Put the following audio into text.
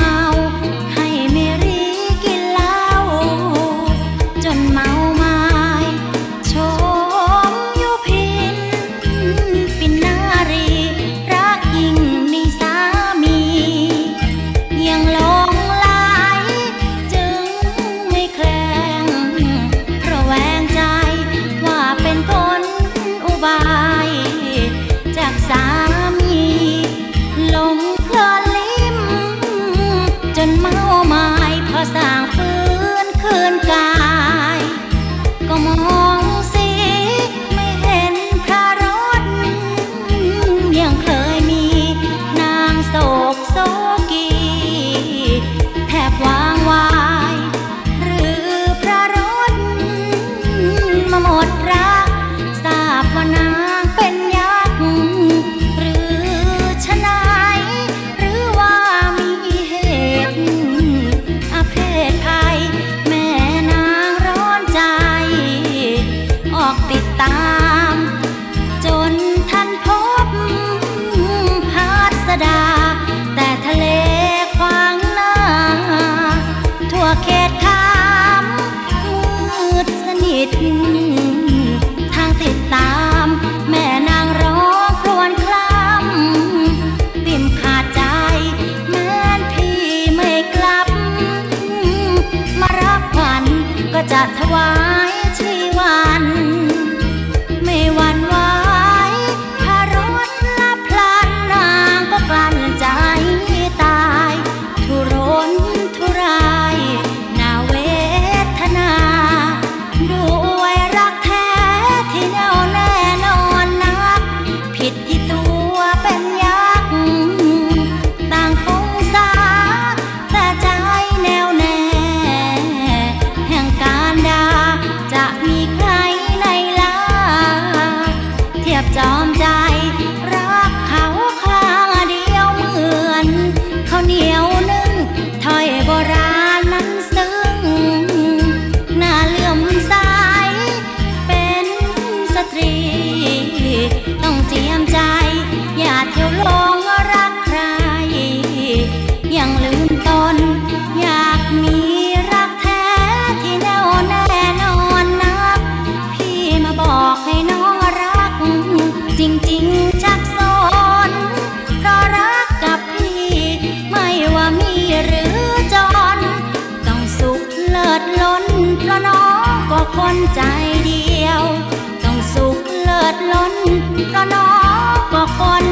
mal. ามจนท่านพบหาสดา แต่ทะเลขวางหน้า ทั่วเขตขามมืดสนิท ทางติดตาม แม่นางร้องครวญคลำปิ่มขาดใจแม้นพี่ไม่กลับ มารับขวัญก็จะถวายชีวัน ที่ยวลงรักใคร ยังลืมตนอยากมีรักแท้ที่แน่วแน่นอนนัก พี่มาบอกให้น้องรัก จริงๆชักสนเพราะรักกับพี่ ไม่ว่ามีหรือจน ต้องสุขเลิศล้นเพราะน้องก็คนใจเดียว ต้องสุขเลิศล้นเพราะน้องก็คน